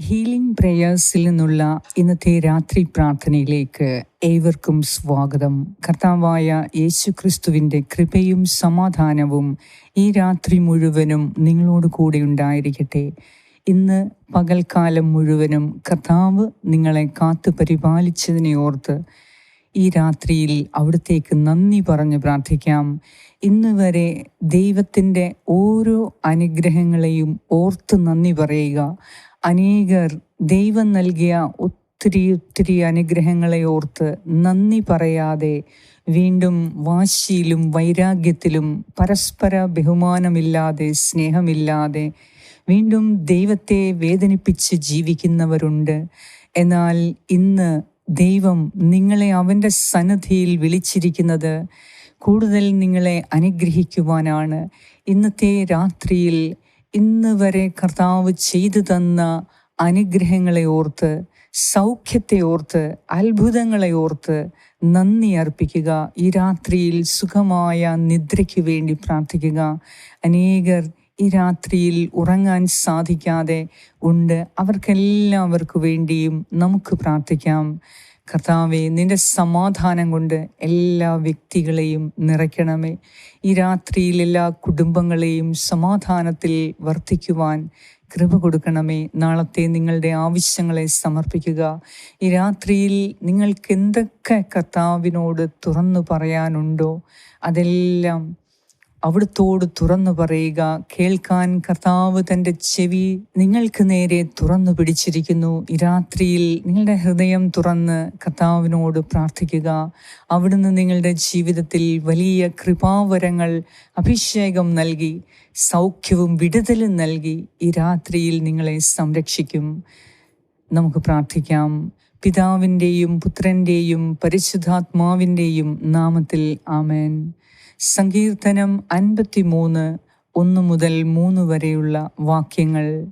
Healing പ്രേയേഴ്സിൽ നിന്നുള്ള ഇന്നത്തെ രാത്രി പ്രാർത്ഥനയിലേക്ക് ഏവർക്കും സ്വാഗതം. കർത്താവായ യേശു ക്രിസ്തുവിന്റെ കൃപയും സമാധാനവും ഈ രാത്രി മുഴുവനും നിങ്ങളോട് കൂടെ ഉണ്ടായിരിക്കട്ടെ. ഇന്ന് പകൽക്കാലം മുഴുവനും കർത്താവ് നിങ്ങളെ കാത്തു പരിപാലിച്ചതിനെ ഓർത്ത് ഈ രാത്രിയിൽ അവിടത്തേക്ക് നന്ദി പറഞ്ഞ് പ്രാർത്ഥിക്കാം. ഇന്ന് വരെ ദൈവത്തിന്റെ ഓരോ അനുഗ്രഹങ്ങളെയും ഓർത്ത് നന്ദി പറയുക. അനേകർ ദൈവം നൽകിയ ഒത്തിരി ഒത്തിരി അനുഗ്രഹങ്ങളെ ഓർത്ത് നന്ദി പറയാതെ വീണ്ടും വാശിയിലും വൈരാഗ്യത്തിലും പരസ്പര ബഹുമാനമില്ലാതെ സ്നേഹമില്ലാതെ വീണ്ടും ദൈവത്തെ വേദനിപ്പിച്ച് ജീവിക്കുന്നവരുണ്ട്. എന്നാൽ ഇന്ന് ദൈവം നിങ്ങളെ അവന്റെ സന്നദ്ധിയിൽ വിളിച്ചിരിക്കുന്നത് കൂടുതൽ നിങ്ങളെ അനുഗ്രഹിക്കുവാനാണ്. ഇന്നത്തെ രാത്രിയിൽ ഇന്ന് വരെ കർത്താവ് ചെയ്തു തന്ന അനുഗ്രഹങ്ങളെ ഓർത്ത് സൗഖ്യത്തെ ഓർത്ത് അത്ഭുതങ്ങളെ ഓർത്ത് നന്ദി അർപ്പിക്കുക. ഈ രാത്രിയിൽ സുഖമായ നിദ്രയ്ക്ക് വേണ്ടി പ്രാർത്ഥിക്കുക. അനേകർ ഈ രാത്രിയിൽ ഉറങ്ങാൻ സാധിക്കാതെ ഉണ്ട്. അവർക്കെല്ലാവർക്കു വേണ്ടിയും നമുക്ക് പ്രാർത്ഥിക്കാം. കർത്താവെ നിന്റെ സമാധാനം കൊണ്ട് എല്ലാ വ്യക്തികളെയും നിറയ്ക്കണമേ. ഈ രാത്രിയിൽ എല്ലാ കുടുംബങ്ങളെയും സമാധാനത്തിൽ വർദ്ധിക്കുവാൻ കൃപ കൊടുക്കണമേ. നാളത്തെ നിങ്ങളുടെ ആവശ്യങ്ങളെ സമർപ്പിക്കുക. ഈ രാത്രിയിൽ നിങ്ങൾക്ക് എന്തൊക്കെ കർത്താവിനോട് തുറന്നു പറയാനുണ്ടോ? അതെല്ലാം അവിടുത്തോട് തുറന്നു പറയുക കേൾക്കാൻ കർത്താവ് തന്റെ ചെവി നിങ്ങൾക്ക് നേരെ തുറന്നു പിടിച്ചിരിക്കുന്നു. ഈ രാത്രിയിൽ നിങ്ങളുടെ ഹൃദയം തുറന്ന് കർത്താവിനോട് പ്രാർത്ഥിക്കുക. അവിടുന്ന് നിങ്ങളുടെ ജീവിതത്തിൽ വലിയ കൃപാവരങ്ങൾ അഭിഷേകം നൽകി സൗഖ്യവും വിടുതലും നൽകി ഈ രാത്രിയിൽ നിങ്ങളെ സംരക്ഷിക്കും. നമുക്ക് പ്രാർത്ഥിക്കാം. പിതാവിന്റെയും പുത്രന്റെയും പരിശുദ്ധാത്മാവിന്റെയും നാമത്തിൽ ആമേൻ. സങ്കീർത്തനം അൻപത്തിമൂന്ന് ഒന്ന് മുതൽ മൂന്ന് വരെയുള്ള വാക്യങ്ങൾ.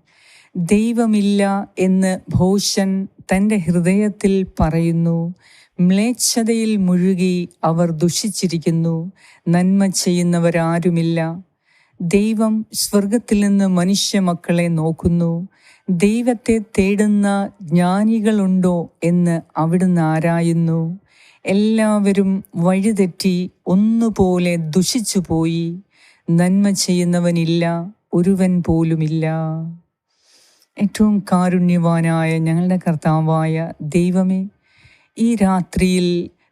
ദൈവമില്ല എന്ന് ഭോഷൻ തന്റെ ഹൃദയത്തിൽ പറയുന്നു. മ്ലേച്ഛതയിൽ മുഴുകി അവർ ദുഷിച്ചിരിക്കുന്നു. നന്മ ചെയ്യുന്നവരാരുമില്ല. ദൈവം സ്വർഗത്തിൽ നിന്ന് മനുഷ്യ മക്കളെ നോക്കുന്നു. ദൈവത്തെ തേടുന്ന ജ്ഞാനികളുണ്ടോ എന്ന് അവിടുന്ന് ആരായുന്നു? എല്ലാവരും വഴിതെറ്റി ഒന്നുപോലെ ദുഷിച്ചു പോയി നന്മ ചെയ്യുന്നവനില്ല ഒരുവൻ പോലുമില്ല. ഏറ്റവും കാരുണ്യവാനായ ഞങ്ങളുടെ കർത്താവായ ദൈവമേ ഈ രാത്രിയിൽ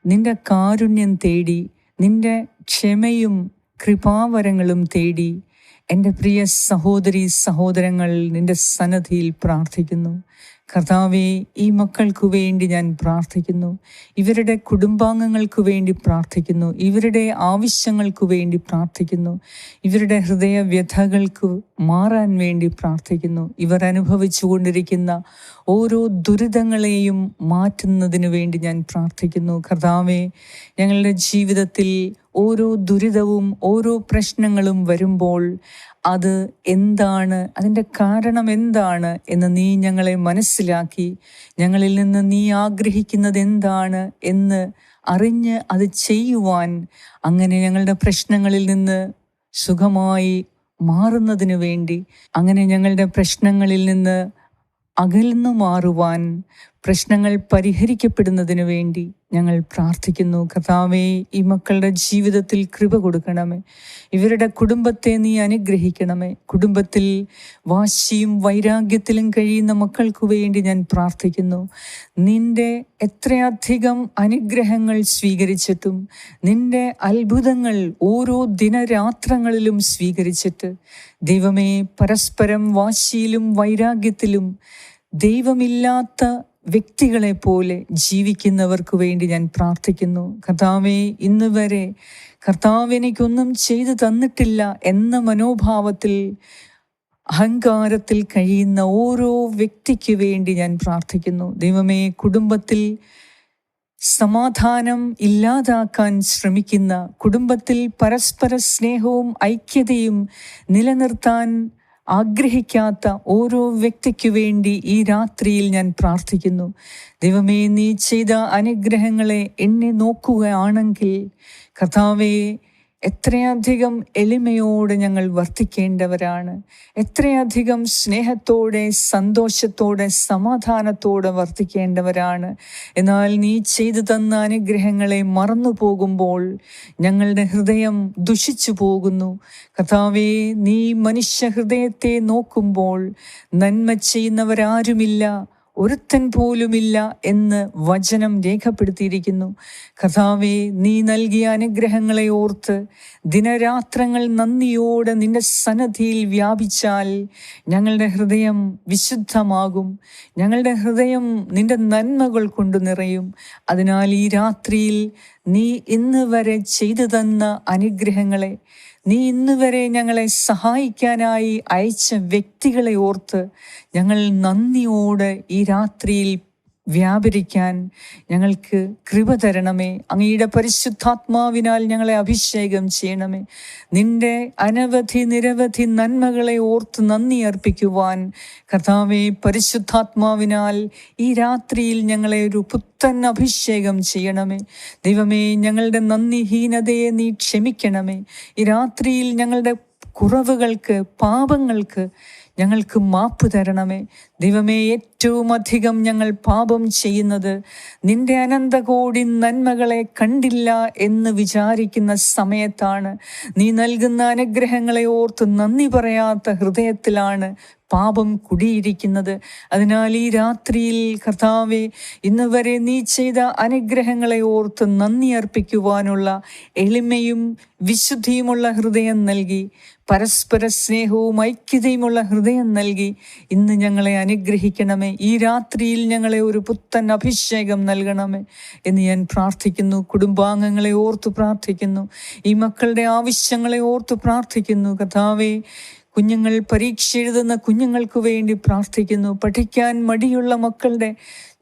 നിന്റെ കാരുണ്യം തേടി നിന്റെ ക്ഷമയും കൃപാവരങ്ങളും തേടി എന്റെ പ്രിയ സഹോദരി സഹോദരങ്ങൾ നിന്റെ സന്നദ്ധിയിൽ പ്രാർത്ഥിക്കുന്നു. കർത്താവെ ഈ മക്കൾക്കു വേണ്ടി ഞാൻ പ്രാർത്ഥിക്കുന്നു. ഇവരുടെ കുടുംബാംഗങ്ങൾക്ക് വേണ്ടി പ്രാർത്ഥിക്കുന്നു. ഇവരുടെ ആവശ്യങ്ങൾക്ക് വേണ്ടി പ്രാർത്ഥിക്കുന്നു. ഇവരുടെ ഹൃദയ വ്യഥകൾക്ക് മാറാൻ വേണ്ടി പ്രാർത്ഥിക്കുന്നു. ഇവർ അനുഭവിച്ചു കൊണ്ടിരിക്കുന്ന ഓരോ ദുരിതങ്ങളെയും മാറ്റുന്നതിന് വേണ്ടി ഞാൻ പ്രാർത്ഥിക്കുന്നു. കർത്താവെ ഞങ്ങളുടെ ജീവിതത്തിൽ ഓരോ ദുരിതവും ഓരോ പ്രശ്നങ്ങളും വരുമ്പോൾ അത് എന്താണ്? അതിന്റെ കാരണം എന്താണ്? എന്ന് നീ ഞങ്ങളെ മനസ്സിലാക്കി ഞങ്ങളിൽ നിന്ന് നീ ആഗ്രഹിക്കുന്നത് എന്താണ് എന്ന് അറിഞ്ഞ് അത് ചെയ്യുവാൻ അങ്ങനെ ഞങ്ങളുടെ പ്രശ്നങ്ങളിൽ നിന്ന് സുഖമായി മാറുന്നതിന് വേണ്ടി അങ്ങനെ ഞങ്ങളുടെ പ്രശ്നങ്ങളിൽ നിന്ന് അകലുന്നു മാറുവാൻ പ്രശ്നങ്ങൾ പരിഹരിക്കപ്പെടുന്നതിന് വേണ്ടി ഞങ്ങൾ പ്രാർത്ഥിക്കുന്നു. കർത്താവേ ഈ മക്കളുടെ ജീവിതത്തിൽ കൃപ കൊടുക്കണമേ. ഇവരുടെ കുടുംബത്തെ നീ അനുഗ്രഹിക്കണമേ. കുടുംബത്തിൽ വാശിയും വൈരാഗ്യത്തിലും കഴിയുന്ന മക്കൾക്ക് വേണ്ടി ഞാൻ പ്രാർത്ഥിക്കുന്നു. നിന്റെ എത്രയധികം അനുഗ്രഹങ്ങൾ സ്വീകരിച്ചിട്ടും നിന്റെ അത്ഭുതങ്ങൾ ഓരോ ദിനരാത്രങ്ങളിലും സ്വീകരിച്ചിട്ട് ദൈവമേ പരസ്പരം വാശിയിലും വൈരാഗ്യത്തിലും ദൈവമില്ലാത്ത വ്യക്തികളെ പോലെ ജീവിക്കുന്നവർക്ക് വേണ്ടി ഞാൻ പ്രാർത്ഥിക്കുന്നു. കർത്താവെ ഇന്ന് വരെ കർത്താവ് എനിക്കൊന്നും ചെയ്തു തന്നിട്ടില്ല എന്ന മനോഭാവത്തിൽ അഹങ്കാരത്തിൽ കഴിയുന്ന ഓരോ വ്യക്തിക്ക് വേണ്ടി ഞാൻ പ്രാർത്ഥിക്കുന്നു. ദൈവമേ കുടുംബത്തിൽ സമാധാനം ഇല്ലാതാക്കാൻ ശ്രമിക്കുന്ന കുടുംബത്തിൽ പരസ്പര സ്നേഹവും ഐക്യതയും നിലനിർത്താൻ ആഗ്രഹിക്കാത്ത ഓരോ വ്യക്തിക്കു വേണ്ടി ഈ രാത്രിയിൽ ഞാൻ പ്രാർത്ഥിക്കുന്നു. ദൈവമേ നീ ചെയ്ത അനുഗ്രഹങ്ങളെ എന്നെ നോക്കുകയാണെങ്കിൽ കഥാവേ എത്രയധികം എളിമയോട് ഞങ്ങൾ വർത്തിക്കേണ്ടവരാണ്. എത്രയധികം സ്നേഹത്തോടെ സന്തോഷത്തോടെ സമാധാനത്തോടെ വർത്തിക്കേണ്ടവരാണ്. എന്നാൽ നീ ചെയ്തു തന്ന അനുഗ്രഹങ്ങളെ മറന്നു പോകുമ്പോൾ ഞങ്ങളുടെ ഹൃദയം ദുഷിച്ചു പോകുന്നു. കഥാവേ നീ മനുഷ്യ ഹൃദയത്തെ നോക്കുമ്പോൾ നന്മ ചെയ്യുന്നവരാരുമില്ല. ഒരുത്തൻ പോലുമില്ല എന്ന് വചനം രേഖപ്പെടുത്തിയിരിക്കുന്നു. കഥാവെ നീ നൽകിയ അനുഗ്രഹങ്ങളെ ഓർത്ത് ദിനരാത്രങ്ങൾ നന്ദിയോടെ നിന്റെ സന്നദ്ധിയിൽ വ്യാപിച്ചാൽ ഞങ്ങളുടെ ഹൃദയം വിശുദ്ധമാകും. ഞങ്ങളുടെ ഹൃദയം നിന്റെ നന്മകൾ കൊണ്ട് നിറയും. അതിനാൽ ഈ രാത്രിയിൽ നീ ഇന്ന് വരെ ചെയ്തു തന്ന അനുഗ്രഹങ്ങളെ നീ ഇന്ന് വരെ ഞങ്ങളെ സഹായിക്കാനായി അയച്ച വ്യക്തികളെ ഓർത്ത് ഞങ്ങൾ നന്ദിയോടെ ഈ രാത്രിയിൽ വ്യാപരിക്കാൻ ഞങ്ങൾക്ക് കൃപ തരണമേ. അങ്ങയുടെ പരിശുദ്ധാത്മാവിനാൽ ഞങ്ങളെ അഭിഷേകം ചെയ്യണമേ. നിന്റെ അനവധി നിരവധി നന്മകളെ ഓർത്ത് നന്ദി അർപ്പിക്കുവാൻ കർത്താവെ പരിശുദ്ധാത്മാവിനാൽ ഈ രാത്രിയിൽ ഞങ്ങളെ ഒരു പുത്തൻ അഭിഷേകം ചെയ്യണമേ. ദൈവമേ ഞങ്ങളുടെ നന്ദിഹീനതയെ നീ ക്ഷമിക്കണമേ. ഈ രാത്രിയിൽ ഞങ്ങളുടെ കുറവുകൾക്ക് പാപങ്ങൾക്ക് ഞങ്ങൾക്ക് മാപ്പ് തരണമേ. ദൈവമേ ഏറ്റവും അധികം ഞങ്ങൾ പാപം ചെയ്യുന്നത് നിന്റെ അനന്തകോടി നന്മകളെ കണ്ടില്ല എന്ന് വിചാരിക്കുന്ന സമയത്താണ്. നീ നൽകുന്ന അനുഗ്രഹങ്ങളെ ഓർത്ത് നന്ദി പറയാത്ത ഹൃദയത്തിലാണ് പാപം കുടിയിരിക്കുന്നത്. അതിനാൽ ഈ രാത്രിയിൽ കർത്താവെ ഇന്ന് വരെ നീ ചെയ്ത അനുഗ്രഹങ്ങളെ ഓർത്ത് നന്ദി അർപ്പിക്കുവാനുള്ള എളിമയും വിശുദ്ധിയുമുള്ള ഹൃദയം നൽകി. പരസ്പര സ്നേഹവും ഐക്യതയുമുള്ള ഹൃദയം നൽകി ഇന്ന് ഞങ്ങളെ അനുഗ്രഹിക്കണമേ. ഈ രാത്രിയിൽ ഞങ്ങളെ ഒരു പുത്തൻ അഭിഷേകം നൽകണമേ. എന്ന് ഞാൻ പ്രാർത്ഥിക്കുന്നു. കുടുംബാംഗങ്ങളെ ഓർത്ത് പ്രാർത്ഥിക്കുന്നു. ഈ മക്കളുടെ ആവശ്യങ്ങളെ ഓർത്ത് പ്രാർത്ഥിക്കുന്നു. കഥാവേ കുഞ്ഞുങ്ങൾ പരീക്ഷ എഴുതുന്ന കുഞ്ഞുങ്ങൾക്ക് വേണ്ടി പ്രാർത്ഥിക്കുന്നു. പഠിക്കാൻ മടിയുള്ള മക്കളുടെ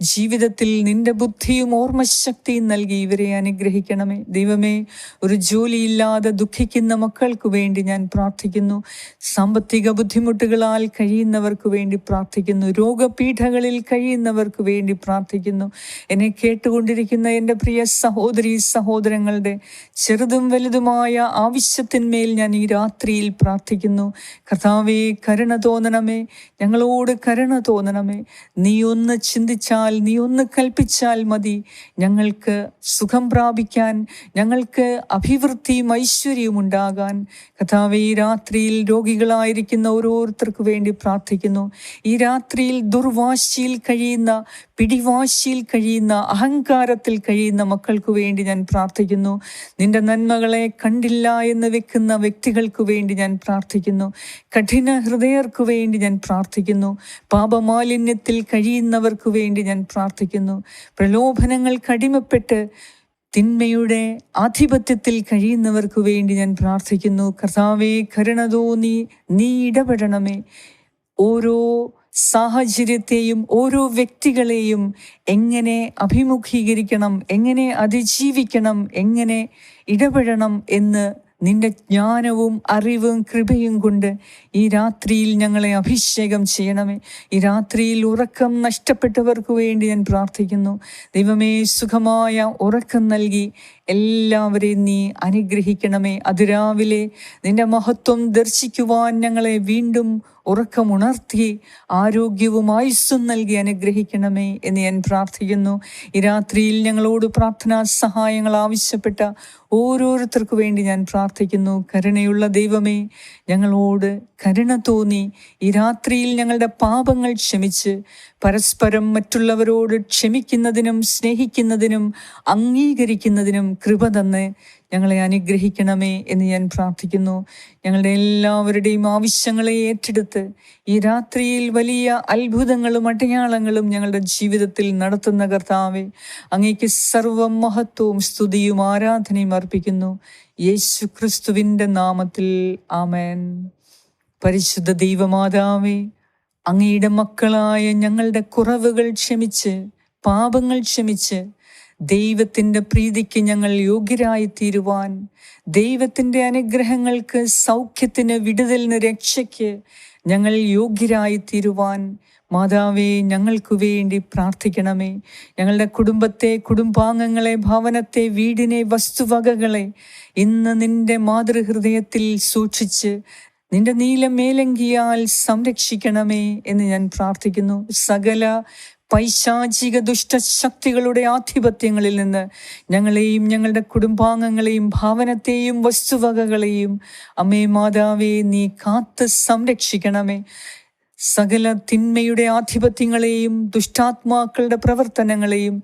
ജീവിതത്തിൽ നിന്റെ ബുദ്ധിയും ഓർമ്മശക്തിയും നൽകി ഇവരെ അനുഗ്രഹിക്കണമേ. ദൈവമേ ഒരു ജോലിയില്ലാതെ ദുഃഖിക്കുന്ന മക്കൾക്ക് വേണ്ടി ഞാൻ പ്രാർത്ഥിക്കുന്നു. സാമ്പത്തിക ബുദ്ധിമുട്ടുകളാൽ കഴിയുന്നവർക്ക് വേണ്ടി പ്രാർത്ഥിക്കുന്നു. രോഗപീഠകളിൽ കഴിയുന്നവർക്ക് വേണ്ടി പ്രാർത്ഥിക്കുന്നു. എന്നെ കേട്ടുകൊണ്ടിരിക്കുന്ന എന്റെ പ്രിയ സഹോദരി സഹോദരങ്ങളുടെ ചെറുതും വലുതുമായ ആവശ്യത്തിന്മേൽ ഞാൻ ഈ രാത്രിയിൽ പ്രാർത്ഥിക്കുന്നു. കർത്താവേ കരുണ തോന്നണമേ. ഞങ്ങളോട് കരുണ തോന്നണമേ. നീ ഒന്ന് ചിന്തിച്ചാൽ നീ ഒന്ന് കൽപ്പിച്ചാൽ മതി. ഞങ്ങൾക്ക് സുഖം പ്രാപിക്കാൻ ഞങ്ങൾക്ക് അഭിവൃദ്ധിയും ഐശ്വര്യവും ഉണ്ടാകാൻ. കഥാവ് ഈ രാത്രിയിൽ രോഗികളായിരിക്കുന്ന ഓരോരുത്തർക്ക് വേണ്ടി പ്രാർത്ഥിക്കുന്നു. ഈ രാത്രിയിൽ ദുർവാശിയിൽ കഴിയുന്ന പിടിവാശിയിൽ കഴിയുന്ന അഹങ്കാരത്തിൽ കഴിയുന്ന മക്കൾക്ക് വേണ്ടി ഞാൻ പ്രാർത്ഥിക്കുന്നു. നിന്റെ നന്മകളെ കണ്ടില്ല എന്ന് വെക്കുന്ന വ്യക്തികൾക്ക് വേണ്ടി ഞാൻ പ്രാർത്ഥിക്കുന്നു. കഠിന ഹൃദയർക്ക് വേണ്ടി ഞാൻ പ്രാർത്ഥിക്കുന്നു. പാപമാലിന്യത്തിൽ കഴിയുന്നവർക്ക് വേണ്ടി ഞാൻ പ്രാർത്ഥിക്കുന്നു. പ്രലോഭനങ്ങൾ കടിമപ്പെട്ട് തിന്മയുടെ ആധിപത്യത്തിൽ കഴിയുന്നവർക്ക് വേണ്ടി ഞാൻ പ്രാർത്ഥിക്കുന്നു. കർത്താവേ കരുണ തോന്നി നീ ഇടപെടണമേ. ഓരോ സാഹചര്യത്തെയും ഓരോ വ്യക്തികളെയും എങ്ങനെ അഭിമുഖീകരിക്കണം എങ്ങനെ അതിജീവിക്കണം എങ്ങനെ ഇടപെടണം എന്ന് നിന്റെ ജ്ഞാനവും അറിവും കൃപയും കൊണ്ട് ഈ രാത്രിയിൽ ഞങ്ങളെ അഭിഷേകം ചെയ്യണമേ. ഈ രാത്രിയിൽ ഉറക്കം നഷ്ടപ്പെട്ടവർക്ക് വേണ്ടി ഞാൻ പ്രാർത്ഥിക്കുന്നു. ദൈവമേ സുഖമായ ഉറക്കം നൽകി എല്ലാവരെയും നീ അനുഗ്രഹിക്കണമേ. അതിരാവിലെ നിന്റെ മഹത്വം ദർശിക്കുവാൻ ഞങ്ങളെ വീണ്ടും ഉറക്കമുണർത്തി ആരോഗ്യവും ആയുസ്സും നൽകി അനുഗ്രഹിക്കണമേ എന്ന് ഞാൻ പ്രാർത്ഥിക്കുന്നു. ഈ രാത്രിയിൽ ഞങ്ങളോട് പ്രാർത്ഥനാ സഹായങ്ങൾ ആവശ്യപ്പെട്ട ഓരോരുത്തർക്കു വേണ്ടി ഞാൻ പ്രാർത്ഥിക്കുന്നു. കരുണയുള്ള ദൈവമേ ഞങ്ങളോട് കരുണ തോന്നി. ഈ രാത്രിയിൽ ഞങ്ങളുടെ പാപങ്ങൾ ക്ഷമിച്ച് പരസ്പരം മറ്റുള്ളവരോട് ക്ഷമിക്കുന്നതിനും സ്നേഹിക്കുന്നതിനും അംഗീകരിക്കുന്നതിനും കൃപ തന്ന് ഞങ്ങളെ അനുഗ്രഹിക്കണമേ എന്ന് ഞാൻ പ്രാർത്ഥിക്കുന്നു. ഞങ്ങളുടെ എല്ലാവരുടെയും ആവശ്യങ്ങളെ ഏറ്റെടുത്ത് ഈ രാത്രിയിൽ വലിയ അത്ഭുതങ്ങളും അടയാളങ്ങളും ഞങ്ങളുടെ ജീവിതത്തിൽ നടത്തുന്ന കർത്താവെ അങ്ങേക്ക് സർവം മഹത്വവും സ്തുതിയും ആരാധനയും അർപ്പിക്കുന്നു. യേശു ക്രിസ്തുവിന്റെ നാമത്തിൽ ആമേൻ. പരിശുദ്ധ ദൈവമാതാവേ അങ്ങയുടെ മക്കളായ ഞങ്ങളുടെ കുറവുകൾ ക്ഷമിച്ച് പാപങ്ങൾ ക്ഷമിച്ച് ദൈവത്തിന്റെ പ്രീതിക്ക് ഞങ്ങൾ യോഗ്യരായി തീരുവാൻ ദൈവത്തിന്റെ അനുഗ്രഹങ്ങൾക്ക് സൗഖ്യത്തിന് വിടുതലിന് രക്ഷയ്ക്ക് ഞങ്ങൾ യോഗ്യരായി തീരുവാൻ മാതാവേ ഞങ്ങൾക്ക് വേണ്ടി പ്രാർത്ഥിക്കണമേ. ഞങ്ങളുടെ കുടുംബത്തെ കുടുംബാംഗങ്ങളെ ഭവനത്തെ വീടിനെ വസ്തുവകകളെ ഇന്ന് നിന്റെ മാതൃഹൃദയത്തിൽ സൂക്ഷിച്ച് നിന്റെ നീല മേലങ്കിയാൽ സംരക്ഷിക്കണമേ എന്ന് ഞാൻ പ്രാർത്ഥിക്കുന്നു. സകല പൈശാചിക ദുഷ്ടശക്തികളുടെ ആധിപത്യങ്ങളിൽ നിന്ന് ഞങ്ങളെയും ഞങ്ങളുടെ കുടുംബാംഗങ്ങളെയും ഭാവനത്തെയും വസ്തുവകകളെയും അമ്മേ മാതാവേ നീ കാത്ത് സംരക്ഷിക്കണമേ. സകല തിന്മയുടെ ആധിപത്യങ്ങളെയും ദുഷ്ടാത്മാക്കളുടെ പ്രവർത്തനങ്ങളെയും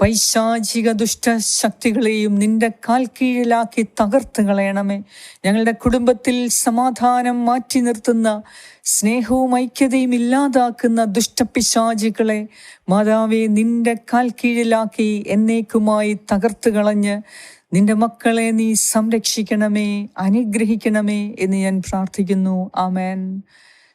പൈശാചിക ദുഷ്ടശക്തികളെയും നിന്റെ കാൽ കീഴിലാക്കി തകർത്ത് കളയണമേ. ഞങ്ങളുടെ കുടുംബത്തിൽ സമാധാനം മാറ്റി നിർത്തുന്ന സ്നേഹവും ഐക്യതയും ഇല്ലാതാക്കുന്ന ദുഷ്ടപിശാചികളെ മാതാവെ നിന്റെ കാൽ കീഴിലാക്കി എന്നേക്കുമായി തകർത്ത് കളഞ്ഞ് നിന്റെ മക്കളെ നീ സംരക്ഷിക്കണമേ അനുഗ്രഹിക്കണമേ എന്ന് ഞാൻ പ്രാർത്ഥിക്കുന്നു. ആമേൻ.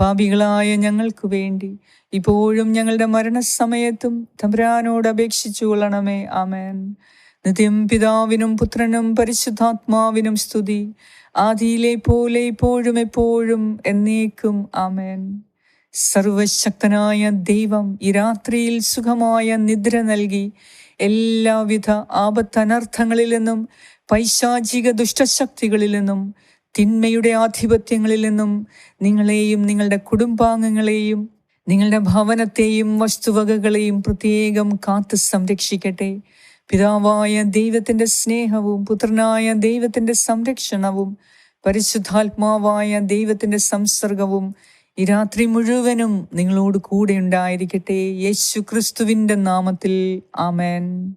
പാപികളായ ഞങ്ങൾക്ക് വേണ്ടി. ഇപ്പോഴും ഞങ്ങളുടെ മരണസമയത്തും തമ്പുരാനോട് അപേക്ഷിച്ചു കൊള്ളണമേ. ആമേൻ. നിത്യം പിതാവിനും പുത്രനും പരിശുദ്ധാത്മാവിനും സ്തുതി. ആദിയിലെ പോലെ ഇപ്പോഴും എപ്പോഴും എന്നേക്കും. ആമേൻ. സർവശക്തനായ ദൈവം ഈ രാത്രിയിൽ സുഖമായ നിദ്ര നൽകി എല്ലാവിധ ആപത്തനർത്ഥങ്ങളിൽ നിന്നും പൈശാചിക ദുഷ്ടശക്തികളിൽ നിന്നും തിന്മയുടെ ആധിപത്യങ്ങളിൽ നിന്നും നിങ്ങളെയും നിങ്ങളുടെ കുടുംബാംഗങ്ങളെയും നിങ്ങളുടെ ഭവനത്തെയും വസ്തുവകകളെയും പ്രത്യേകം കാത്ത് സംരക്ഷിക്കട്ടെ. പിതാവായ ദൈവത്തിന്റെ സ്നേഹവും പുത്രനായ ദൈവത്തിന്റെ സംരക്ഷണവും പരിശുദ്ധാത്മാവായ ദൈവത്തിന്റെ സംസർഗവും ഈ രാത്രി മുഴുവനും നിങ്ങളോട് കൂടെ ഉണ്ടായിരിക്കട്ടെ. യേശു ക്രിസ്തുവിന്റെ നാമത്തിൽ. ആമേൻ.